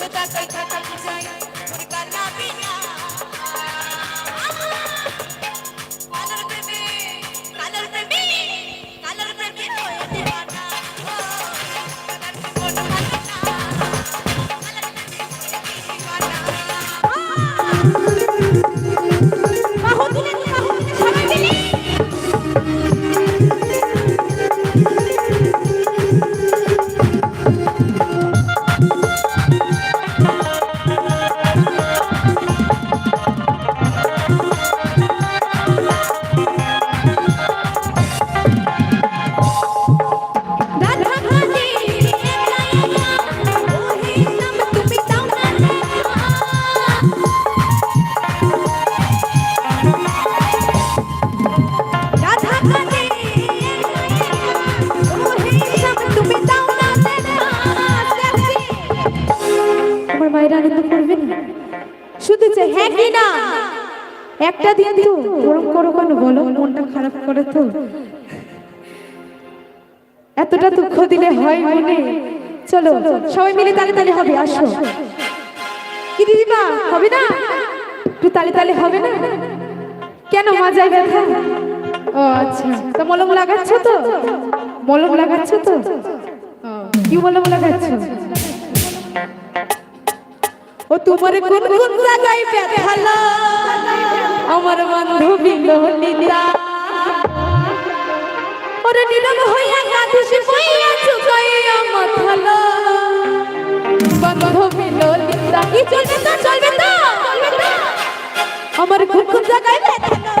সদা কথা থাকি যাই তোর মায়ের আনন্দ করবেন শুধু চাই হ্যাঁ কি না। একটা দিন তো ওরম করো কেন বলো? মনটা খারাপ করে তো। এতটা দুঃখ দিলে হয় মনে। চলো, সবাই মিলে তালে তালে হবে, আসো। কি দিদিমা হবে না? একটু তালে তালে হবে না? কেন মাজায় ব্যথা? ও আচ্ছা। তা মলম লাগাচ্ছ তো? মলম লাগাচ্ছ তো? কি মলম লাগাচ্ছ? ও তোমার কোন কোন জায়গায় ব্যথালো আমার বান্ধবী ললিতা ওরে নীলম হইয়া কাঁদিস, বইয়া চুকাইয়া মাথালো বান্ধবী ললিতা কি চলবে তো চলবে তো? আমার কোন কোন জায়গায় ব্যথালো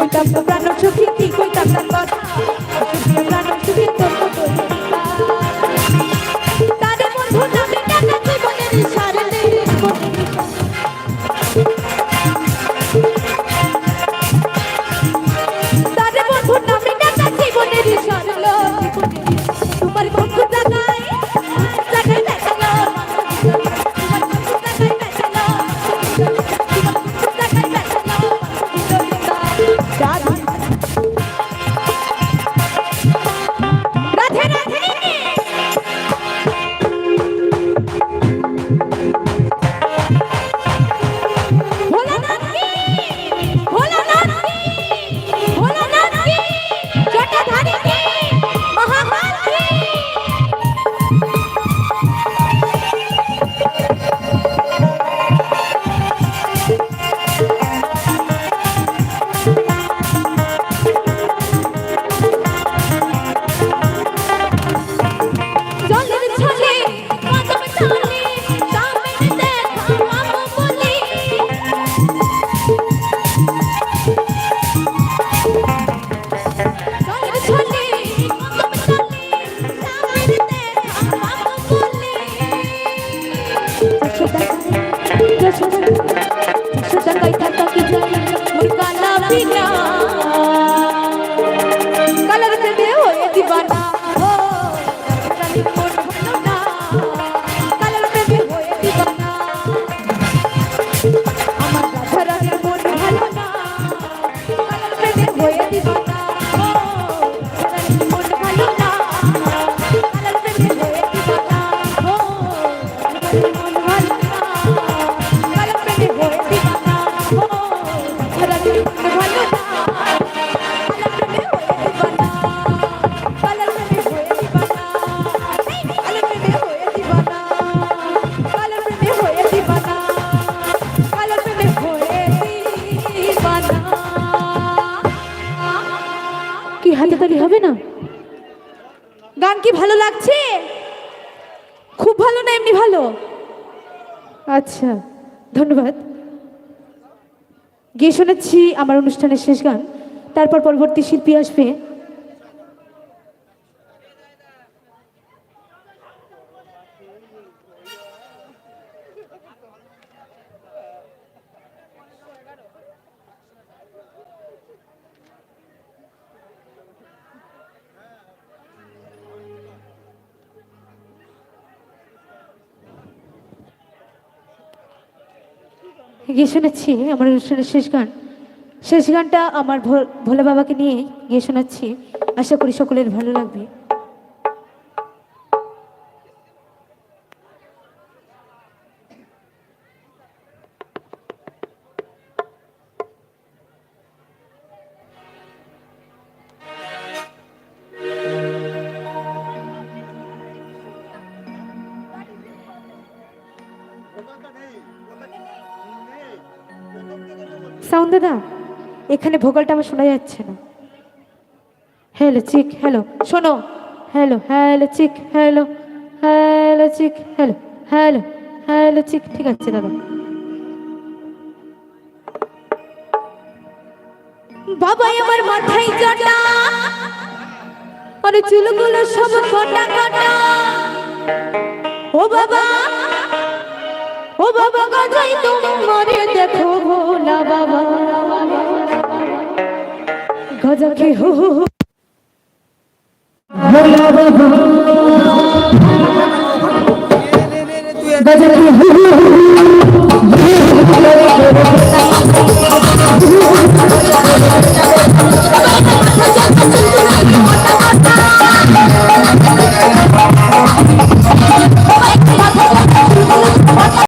কইতাম প্রাণ সুখী কি কইতাম প্রাণ সুখে যশোদা গান কি ভালো লাগছে? খুব ভালো না এমনি ভালো? আচ্ছা ধন্যবাদ। গিয়ে শোনাচ্ছি আমার অনুষ্ঠানের শেষ গান, তারপর পরবর্তী শিল্পী আসবে। গিয়ে শোনাচ্ছি আমার অনুষ্ঠানের শেষ গান। শেষ গানটা আমার ভোলা বাবাকে নিয়ে গিয়ে শোনাচ্ছি। আশা করি সকলের ভালো লাগবে। সাউন্ড দাদা এখানে ভোকালটা আমার শোনা যাচ্ছে না। হ্যালো চিক হ্যালো, শোনো। হ্যালো হ্যালো চিক হ্যালো হ্যালো চিক হ্যালো হ্যালো হ্যালো চিক ঠিক আছে, দাদা। বাবাই আমার মাথায় জটা। আর চুলগুলো সব কটা কটা ও বাবা ও বাবা গজাই তোমারে দেখো। গজা কে হো হো হো। ভোলা বাবা গজা কে হো হো হো।